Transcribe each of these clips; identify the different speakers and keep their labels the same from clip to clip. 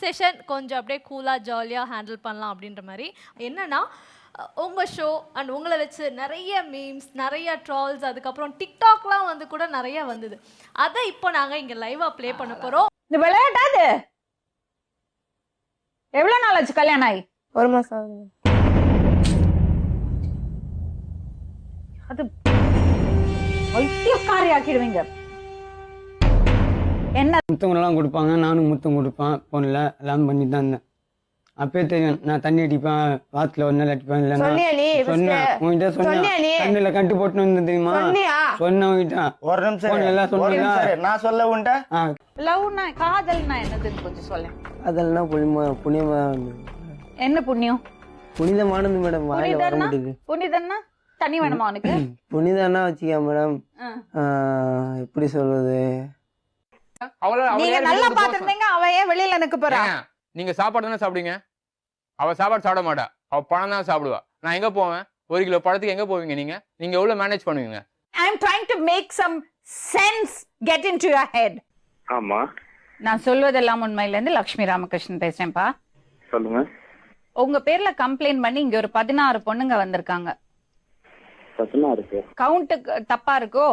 Speaker 1: Session கொஞ்சம் அப்படியே கூலாக ஜாலியாக ஹேண்டில் பண்ணலாம் அப்படின்ற மாதிரி. என்னன்னா அஹ், உங்க ஷோ அண்ட் உங்களை வச்சு நிறைய மீம்ஸ் நிறைய ட்ரால்ஸ் அதுக்கப்புறம் டிக்டாக்லாம் வந்து கூட நிறைய வந்தது. அதை இப்போ நாங்கள் இங்கே லைவாக ப்ளே பண்ண போகிறோம்
Speaker 2: இந்த விளையாட்டா இது? எவ்வளவு நாள் ஆச்சு கல்யாணம் ஆகி
Speaker 3: ஒரு மாசம் ஆகுது.
Speaker 2: அது வைத்தியக்காரி ஆக்கிடுவீங்க. என்ன?
Speaker 4: முத்தங்கள்லாம் கொடுப்பாங்க. நானும் முத்தம் கொடுப்பேன். ஃபோனில் எல்லாம் பண்ணி தான் இருந்தேன். அப்பயே தெரியும் நான் தண்ணி அடிப்பேன் வாரத்தில் ஒரு நாள் அடிப்பேன்
Speaker 3: நீ?
Speaker 4: சொன்னேன்.
Speaker 3: சொன்னியா
Speaker 4: சொன்னேன்? கண்ணில் கட்டு போட்டு வந்து தெரியுமா?
Speaker 3: சொன்னியா?
Speaker 4: சொன்ன உங்ககிட்ட
Speaker 5: ஒரு நிமிஷம்.
Speaker 4: எல்லாம்
Speaker 5: இரு. நான் சொல்ல
Speaker 4: ஆ.
Speaker 2: லவ்னா காதல்னா என்னதுன்னு கொஞ்சம் சொல்லேன்
Speaker 4: அதெல்லாம் புனிமா புனியமாக
Speaker 2: என்ன புண்ணியம்?
Speaker 4: புனிதமானது மேடம் வாயில வர மாட்டேங்குது.
Speaker 2: புனிதன்னா? தண்ணி வேணுமா உனக்கு?
Speaker 4: புனிதம்னா வச்சுக்க மேடம். எப்படி சொல்றது?
Speaker 2: நீங்க நல்லா பாத்துருந்தீங்க அவ ஏன் வெளியில எனக்கு போறா?
Speaker 6: ஏங்க, நீங்க சாப்பாடு தானே சாப்பிடுங்க அவ சாப்பாடு சாப்பிட மாட்டா. அவ பழம் தான் சாப்பிடுவா. நான் எங்க போவேன்? ஒரு கிலோ பழத்துக்கு எங்க போவீங்க நீங்க? நீங்க எவ்வளவு மேனேஜ் பண்ணுவீங்க?
Speaker 2: I am trying to make some sense get into your head
Speaker 5: ஆமா.
Speaker 2: நான் சொல்வதெல்லாம் உண்மையில இருந்து லக்ஷ்மி ராமகிருஷ்ணன் பேசுறேன்ப்பா.
Speaker 5: சொல்லுங்க.
Speaker 2: உங்க பேர்ல கம்ப்ளைண்ட் பண்ணி இங்க ஒரு பதினாறு பொண்ணுங்க வந்திருக்காங்க.
Speaker 5: சத்தமா இருக்கு
Speaker 2: கவுண்ட் தப்பா இருக்கோ?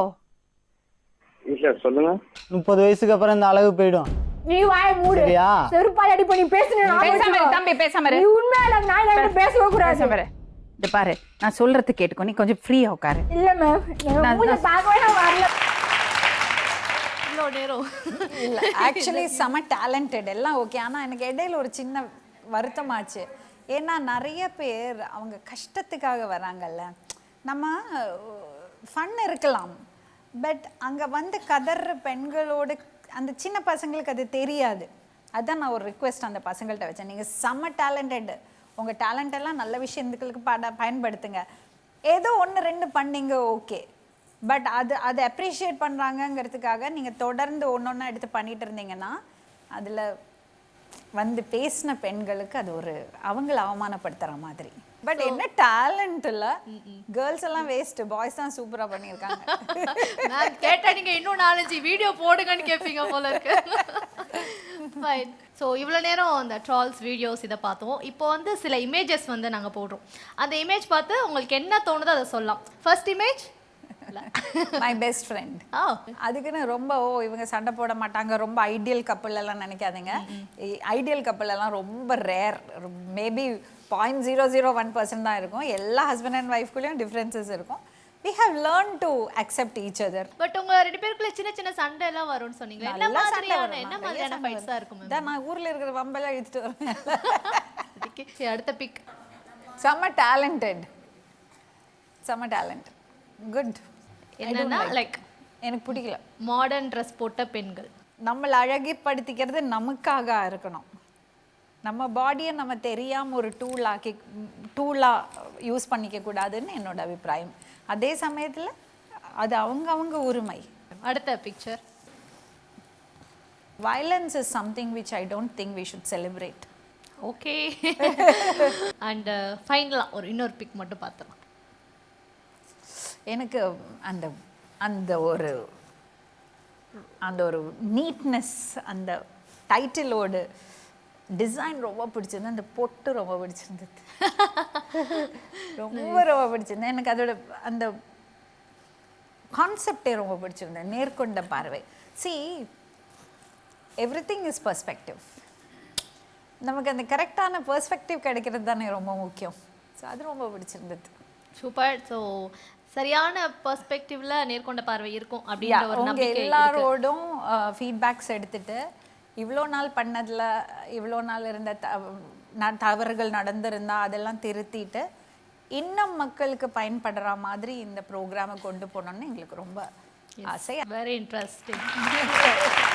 Speaker 5: இல்ல சொல்லுங்க.
Speaker 4: முப்பது வயசுக்கு அப்புறம் இந்த அளவு போயிடும்.
Speaker 3: நீ வாய மூடு.
Speaker 4: சரியா?
Speaker 3: செருப்பால் அடி பண்ணி பேசுன
Speaker 2: பேசாம இரு, தம்பி பேசாம இரு.
Speaker 3: நீ உண்மையில நான் என்கிட்ட பேசவே கூடாது.
Speaker 2: பேசாம இரு. இந்த பாரு நான் சொல்றது கேட்டுக்கோ நீ கொஞ்சம் ஃப்ரீயா உட்காரு.
Speaker 3: இல்ல மேம்
Speaker 2: நான்
Speaker 3: மூஞ்ச பார்க்கவே நான் வரல.
Speaker 1: இவ்வளோ நேரம்.
Speaker 7: இல்ல ஆக்சுவலி செம டேலண்டட் எல்லாம் ஓகே ஆனா எனக்கு இடையில ஒரு சின்ன வருத்தமாச்சு. ஏன்னா நிறைய பேர் அவங்க கஷ்டத்துக்காக வராங்கல்ல. நம்ம ஃபன் இருக்கலாம். பட் அங்கே வந்து கதற பெண்களோடு அந்த சின்ன பசங்களுக்கு அது தெரியாது. அதான் நான் ஒரு ரிக்வெஸ்ட் அந்த பசங்கள்கிட்ட வச்சேன். நீங்கள் செம்ம டேலண்டட் உங்கள் டேலண்டெல்லாம் நல்ல விஷயத்துகளுக்கு பட பயன்படுத்துங்க. ஏதோ ஒன்று ரெண்டு பண்ணீங்க ஓகே பட் அது அதை அப்ரிஷியேட் பண்ணுறாங்கங்கிறதுக்காக நீங்கள் தொடர்ந்து ஒன்று ஒன்றா எடுத்து பண்ணிகிட்டு இருந்தீங்கன்னா அதில் வந்து பேசின பெண்களுக்கு அது ஒரு அவங்கள அவமானப்படுத்துகிற மாதிரி. பட் என்ன டேலண்ட் இல்லை. கேர்ள்ஸ் எல்லாம் வேஸ்ட் பாய்ஸ் தான் சூப்பராக பண்ணியிருக்காங்க.
Speaker 1: நான் கேட்டா நீங்க இன்னும் நாலஞ்சு வீடியோ போடுங்கன்னு கேட்பீங்க போல இருக்கு. ஃபைன் ஸோ இவ்வளோ நேரம் அந்த ட்ரால்ஸ் வீடியோஸ் இதை பார்த்தோம். இப்போ வந்து சில இமேஜஸ் வந்து நாங்கள் போடுறோம். அந்த இமேஜ் பார்த்து உங்களுக்கு என்ன தோணுதோ அதை சொல்லலாம். First image
Speaker 7: my best friend அதுக்குன்னு ரொம்ப ஓ இவங்க சண்டை போட மாட்டாங்க. ரொம்ப ஐடியல் கப்பல் எல்லாம் நினைக்காதீங்க. ஐடியல் கப்பல் எல்லாம் ரொம்ப rare maybe point zero zero one percent தான் இருக்கும். எல்லா ஹஸ்பண்ட் அண்ட் ஒய்ஃப்குள்ளேயும் டிஃப்ரென்சஸ் இருக்கும். We have learn to accept each other
Speaker 1: but உங்க ரெண்டு பேருக்குள்ள சின்ன சின்ன சண்டை எல்லாம் வரும்னு சொன்னீங்க என்ன
Speaker 7: சண்டை
Speaker 1: மாதிரியான என்ன மாதிரியான ஃபைட்ஸா இருக்கும்?
Speaker 7: இதான் நான் ஊர்ல இருக்கிற வம்பெல்லாம் இழுத்துட்டு வருவேன்.
Speaker 1: மேம் சரி அடுத்த பிக்
Speaker 7: செம்ம டேலண்டட் செம்ம டேலண்ட் குட்
Speaker 1: என்னன்னா லைக்
Speaker 7: எனக்கு பிடிக்கல.
Speaker 1: மாடர்ன் ட்ரெஸ் போட்ட பெண்கள்.
Speaker 7: நம்மளை அழகுப்படுத்திக்கிறது நமக்காக இருக்கணும். நம்ம பாடியை நம்ம தெரியாம ஒரு டூல் ஆக்கி டூலாக யூஸ் பண்ணிக்க கூடாதுன்னு என்னோட அபிப்பிராயம். அதே சமயத்துல அது அவங்க அவங்க உரிமை.
Speaker 1: அடுத்த picture
Speaker 7: violence is something which I don't think we should celebrate.
Speaker 1: Okay and ஃபைனலாக ஒரு இன்னொரு பிக் மட்டும் பார்த்துலாம்
Speaker 7: எனக்கு அந்த அந்த ஒரு அந்த ஒரு நீட்னஸ் அந்த டைட்டிலோடு டிசைன் ரொம்ப பிடிச்சிருந்தது. அந்த பொட்டு ரொம்ப பிடிச்சிருந்தது. ரொம்ப ரொம்ப பிடிச்சிருந்தேன் எனக்கு அதோட அந்த கான்செப்டே ரொம்ப பிடிச்சிருந்தேன் Nerkonda Paarvai. See everything is perspective நமக்கு அந்த கரெக்டான பர்ஸ்பெக்டிவ் கிடைக்கிறது தானே ரொம்ப முக்கியம். ஸோ அது ரொம்ப பிடிச்சிருந்தது.
Speaker 1: சூப்பர் ஸோ சரியான பெர்ஸ்பெக்டிவ்ல நேர்கொண்ட பார்வை இருக்கும் அப்படின்ற ஒரு நம்பிக்கை.
Speaker 7: எல்லாரோடும் ஃபீட்பேக்ஸ் எடுத்துட்டு இவ்வளோ நாள் பண்ணதுல இவ்வளோ நாள் இருந்த தவறுகள் நடந்திருந்தா அதெல்லாம் திருத்திட்டு இன்னும் மக்களுக்கு பயன்படுற மாதிரி இந்த ப்ரோக்ராமை கொண்டு போகணும்னு எங்களுக்கு ரொம்ப ஆசை
Speaker 1: வெரி இன்ட்ரெஸ்டிங்